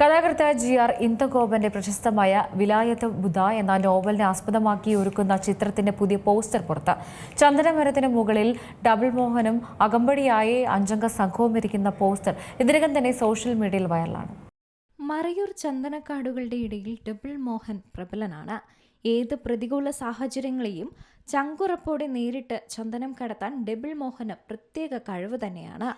കഥാകൃത്ത് G R ഇന്ദഗോപന്റെ പ്രശസ്തമായ വിലായത്ത് ബുധ എന്ന നോവലിനെ ആസ്പദമാക്കി ഒരുക്കുന്ന ചിത്രത്തിന്റെ പുതിയ പോസ്റ്റർ പുറത്ത്. ചന്ദനമരത്തിന് മുകളിൽ ഡബിൾ മോഹനും അകമ്പടിയായ അഞ്ചംഗ സംഘവും ഇരിക്കുന്ന പോസ്റ്റർ. ഇതിനകം തന്നെ സോഷ്യൽ മീഡിയയിൽ വൈറലാണ്. മറയൂർ ചന്ദനക്കാടുകളുടെ ഇടയിൽ ഡബിൾ മോഹൻ പ്രബലനാണ്. ഏത് പ്രതികൂല സാഹചര്യങ്ങളെയും ചങ്കുറപ്പോടെ നേരിട്ട് ചന്ദനം കടത്താൻ ഡബിൾ മോഹന് പ്രത്യേക കഴിവ് തന്നെയാണ്.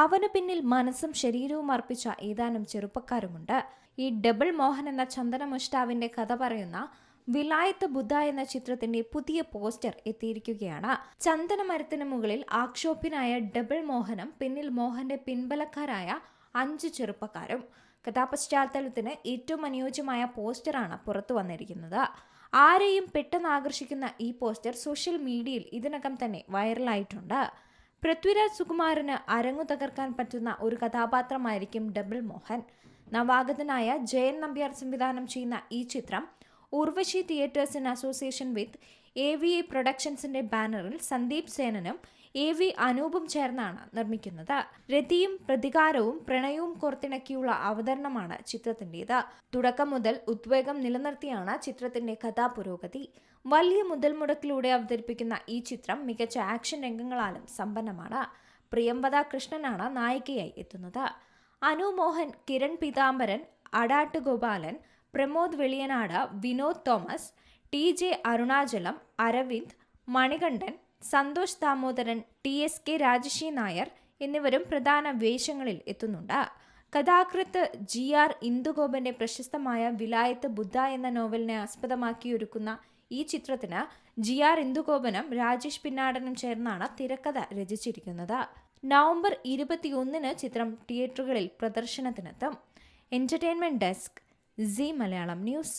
അവന് പിന്നിൽ മനസ്സും ശരീരവും അർപ്പിച്ച ഏതാനും ചെറുപ്പക്കാരുമുണ്ട്. ഈ ഡബിൾ മോഹൻ എന്ന ചന്ദനമുഷ്ടാവിന്റെ കഥ പറയുന്ന വിലായത്ത് ബുദ്ധ എന്ന ചിത്രത്തിന്റെ പുതിയ പോസ്റ്റർ എത്തിയിരിക്കുകയാണ്. ചന്ദനമരത്തിന് മുകളിൽ ആക്ഷോഭ്യനായ ഡബിൾ മോഹനം പിന്നിൽ മോഹന്റെ പിൻബലക്കാരായ അഞ്ച് ചെറുപ്പക്കാരും. കഥാപശ്ചാത്തലത്തിന് ഏറ്റവും അനുയോജ്യമായ പോസ്റ്ററാണ് പുറത്തു വന്നിരിക്കുന്നത്. ആരെയും പെട്ടെന്ന് ആകർഷിക്കുന്ന ഈ പോസ്റ്റർ സോഷ്യൽ മീഡിയയിൽ ഇതിനകം തന്നെ വൈറലായിട്ടുണ്ട്. പൃഥ്വിരാജ് സുകുമാരന് അരങ്ങു തകർക്കാൻ പറ്റുന്ന ഒരു കഥാപാത്രമായിരിക്കും ഡബിൾ മോഹൻ. നവാഗതനായ ജയൻ നമ്പ്യാർ സംവിധാനം ചെയ്യുന്ന ഈ ചിത്രം Urvashi theatres in association with A V A പ്രൊഡക്ഷൻസിന്റെ ബാനറിൽ സന്ദീപ് സേനനും എ വി അനൂപും ചേർന്നാണ് നിർമ്മിക്കുന്നത്. രതിയും പ്രതികാരവും പ്രണയവും കോർത്തിണക്കിയുള്ള അവതരണമാണ് ചിത്രത്തിന്റെത്. തുടക്കം മുതൽ ഉദ്വേഗം നിലനിർത്തിയാണ് ചിത്രത്തിന്റെ കഥാപുരോഗതി. വലിയ മുതൽ മുടക്കിലൂടെ അവതരിപ്പിക്കുന്ന ഈ ചിത്രം മികച്ച ആക്ഷൻ രംഗങ്ങളാലും സമ്പന്നമാണ്. പ്രിയംവദ കൃഷ്ണനാണ് നായികയായി എത്തുന്നത്. Anu Mohan Kiran Peethambaran Adatt Gopalan Pramod Veliyanad Vinod Thomas T J Arunachalam Aravind Manikandan Santhosh Damodaran T S K Rajashree Nair എന്നിവരും പ്രധാന വേഷങ്ങളിൽ എത്തുന്നുണ്ട്. കഥാകൃത്ത് ജി ആർ ഇന്ദുഗോപന്റെ പ്രശസ്തമായ വിലായത്ത് ബുദ്ധ എന്ന നോവലിനെ ആസ്പദമാക്കിയൊരുക്കുന്ന ഈ ചിത്രത്തിന് ജി ആർ ഇന്ദുഗോപനും രാജേഷ് പിന്നാടനും ചേർന്നാണ് തിരക്കഥ രചിച്ചിരിക്കുന്നത്. നവംബർ ഇരുപത്തിയൊന്നിന് ചിത്രം തിയേറ്ററുകളിൽ പ്രദർശനത്തിനെത്തും. Entertainment desk Zee Malayalam news.